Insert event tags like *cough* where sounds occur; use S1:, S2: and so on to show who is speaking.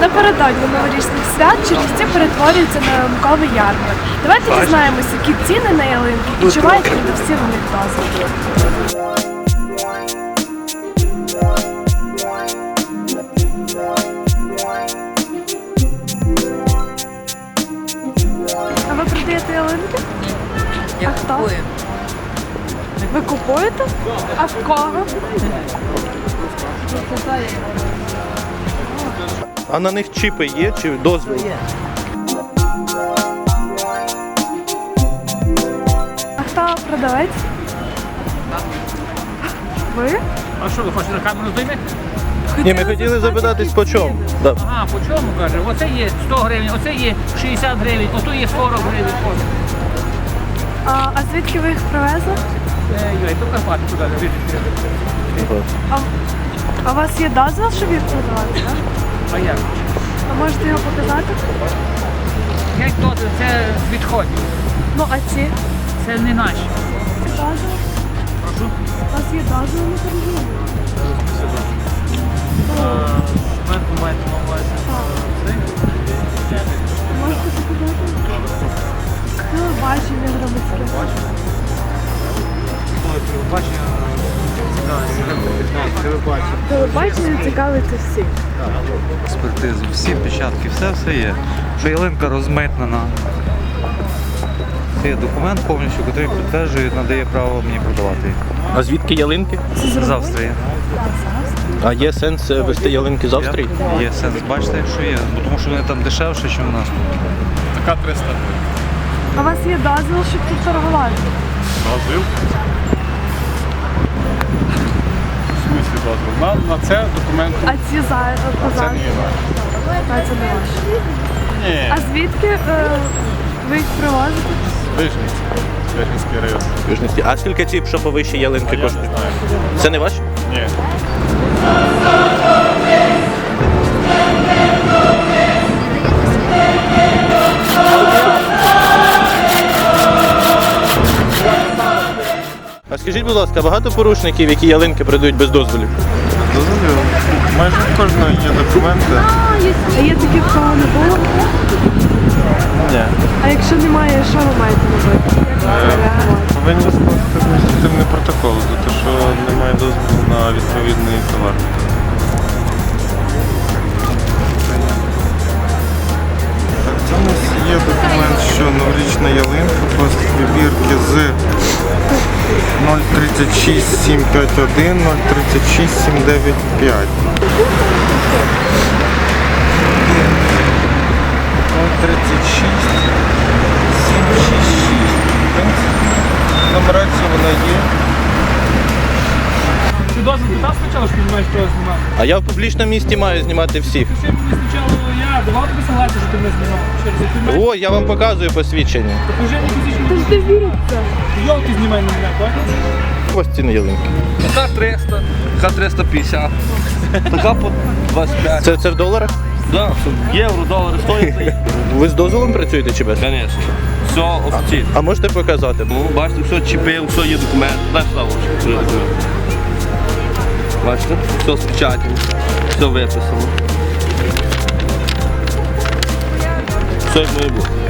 S1: Напередодні новорічних свят Чернівці перетворюються на ранковий ярмарок. Давайте дізнаємося, які ціни на ялинки і чи мають продавці на них дозвіл. А ви продаєте ялинки?
S2: Я
S1: А хто?
S2: купую.
S1: Ви купуєте? А в кого?
S3: А на них чіпи є чи дозвіл?
S1: А хто продавець? Ви?
S4: А що ви хочете на камеру займи?
S3: Ні, ми хотіли запитатись по чому. Да.
S4: Ага, по чому каже? Оце є 100 гривень, оце є 60 гривень, ото є 40 гривень.
S1: А, а звідки ви їх привезли?
S4: Е, Йой, то Карпати туди вирішити.
S1: А, а у вас є дозвіл, щоб їх продавати? Так?
S4: А як?
S1: А можете його показати?
S4: Геть то це з відходів.
S1: Ну, а ці?
S4: Це не наші.
S1: Дозвіл?
S4: Прошу.
S1: У вас є дозвіл на торгівлю?
S4: Документ маєте на увазі.
S1: Можете показати? Телебачення громадське. Телебачення цікавиться всіх.
S5: експертизу, всі печатки, все все є. Що ялинка розмитнена. Це є документ повністю, який підтверджує, надає право мені продавати. їх.
S3: А звідки ялинки?
S5: З Австрії.
S3: А є сенс е, вести ялинки з Австрії?
S5: Є, є сенс. Бачите, що є. Бо тому що вони там дешевше, ніж у нас.
S6: Така 300
S1: А у вас є дозвіл, щоб тут торгувати?
S6: дозвіл. В смислі дозвіл? На, на це документ.
S1: А ці за
S6: Це не є.
S1: А це не ваше.
S6: Ні,
S1: А звідки е, ви їх привозите?
S6: Вижниця. Вижницький район.
S3: Вижницький. А скільки ці, що повищі ялинки коштують? Це не ваші?
S6: Ні.
S3: А скажіть, будь ласка, багато порушників, які ялинки продають без дозволів?
S6: Дозволю. Майже в кожного є документи.
S1: А є такі,
S6: 036751 036795. 036
S4: Ти дозвіл ти дав спочатку, що ти не маєш знімати?
S3: А я в публічному місті маю знімати всіх.
S4: Ще мені спочатку я давав тобі согласие, що ти мене знімав. Через ти мене
S3: О, я вам показую посвідчення.
S4: покажи мені фізично.
S1: Тож ти віриться.
S4: Йолки знімай на мене, так?
S3: Ось ціни ялинки.
S7: Така 300, така 350, така по 25.
S3: Це, це в доларах?
S7: Да, це євро, долари стоїть. *laughs*
S3: Ви з дозволом працюєте чи без?
S7: Звісно. Все офіційно.
S3: А можете показати?
S7: Ну, бачите, все чіпив, все є документ. Дай сюди ось, документ. Бачите, все з печатями, все виписано. Все як має бути.